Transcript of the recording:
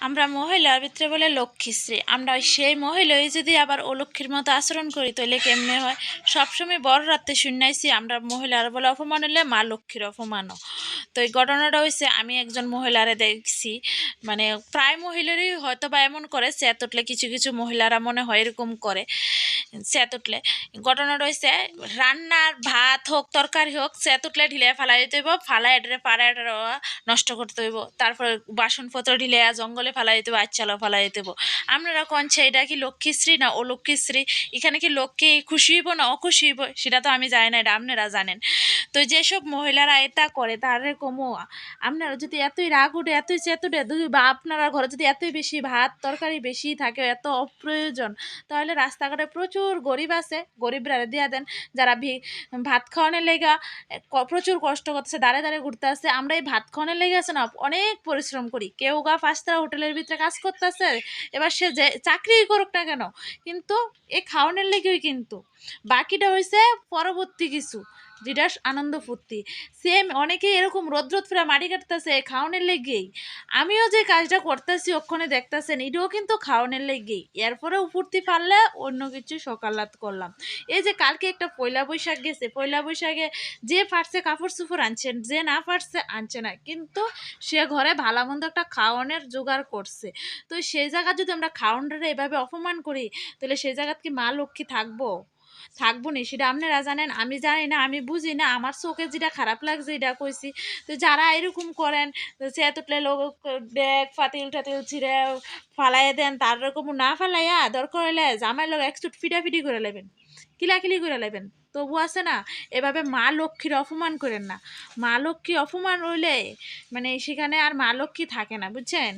আমরা মহিলার ভিতরে বলে লক্ষ্মীশ্রী আমরা সেই মহিলাই যদি আবার ও লক্ষ্মীর মতো আচরণ করি, তাহলে কেমনে হয়? সবসময় বড় রাত্রে শুনাইছি, আমরা মহিলার বলে অপমান হলে মা লক্ষ্মীর অপমানও। তো এই ঘটনাটা হয়েছে আমি একজন মহিলারে দেখছি মানে প্রায় মহিলারই হয়তো বা এমন করে সে এতটলে কিছু কিছু মহিলারা মনে হয় এরকম করে। চেত উঠলে ঘটনাটা হয়েছে রান্নার ভাত হোক, তরকারি হোক চেত উঠলে ঢিলে ফালাই দিতে হইব ফালাই এটারে পাড়া এটারে নষ্ট করতে হইব। তারপরে বাসনপত্র ঢিলে জঙ্গলে ফালাই দিতে হইব আচ্ছালো ফালাই দিতে হইব। আপনারা কনছে এটা কি লক্ষ্মীশ্রী না ও লক্ষ্মীশ্রী এখানে কি লক্ষ্মী খুশি হইব না অখুশি হইব, সেটা তো আমি জানি না, এটা আপনারা জানেন। তো যেসব মহিলারা এটা করে, তারে কমো আপনারা যদি এতই রাগ উঠে, এতই চেত উঠে বা আপনারা ঘরে যদি এতই বেশি ভাত, তরকারি বেশি থাকে, এত অপ্রয়োজন, তাহলে রাস্তাঘাটে প্রচুর গরিব আছে, গরিবরা দিয়া দেন। যারা ভি- ভাত খাওয়ানোর লেগা প্রচুর কষ্ট করতেছে দাঁড়ে দাঁড়ে ঘুরতে আসছে আমরা এই ভাত খাওয়ানোর লেগে আছে না, অনেক পরিশ্রম করি। কেউ গা পাঁচতারা হোটেলের ভিতরে কাজ করতেছে, এবার সে যে চাকরি করুক না কেন, কিন্তু এই খাওয়ানোর লেগেই কিন্তু। বাকিটা হয়েছে পরবর্তী কিছু। যেটা আনন্দ ফুর্তি। সেম অনেকেই এরকম রোদ রোদ ফেরা মাটি কাটতেছে খাওয়ানোর লেগেই। আমিও যে কাজটা করতেছি ওখানে দেখতেছেন, এটাও কিন্তু খাওয়ানোর লেগেই। এরপরেও ফুর্তি পারলে অন্য কিছু সকালাত করলাম। এই যে কালকে একটা পয়লা বৈশাখ গেছে, পয়লা বৈশাখে যে পারছে কাপড় চুপড় আনছেন, যে না পারছে আনছে না, কিন্তু সে ঘরে ভালো মন্দ একটা খাওয়ানোর জোগাড় করছে। তো সেই জায়গা যদি আমরা খাওয়ানটা এভাবে অপমান করি, তাহলে সেই জায়গাত কি মা লক্ষ্মী থাকব? থাকব নি, সেটা আপনারা জানেন, আমি জানি না, আমি বুঝি না, আমার চোখে যেটা খারাপ লাগছে এটা কইছি। তো যারা এরকম করেন সে তুটলে লোক ডেক ফাতিল টাতিল ছিঁড়ে ফালাই দেন, তার রকম না ফালাইয়া, দরকার হলে জামাই লোক এক চুট ফিটাফিটি করে নেবেন কিলাকিলি করে নেবেন তবু আছে না, এভাবে মা লক্ষ্মীর অপমান করেন না। মা লক্ষ্মী অপমান হইলে মানে সেখানে আর মা লক্ষ্মী থাকে না, বুঝছেন?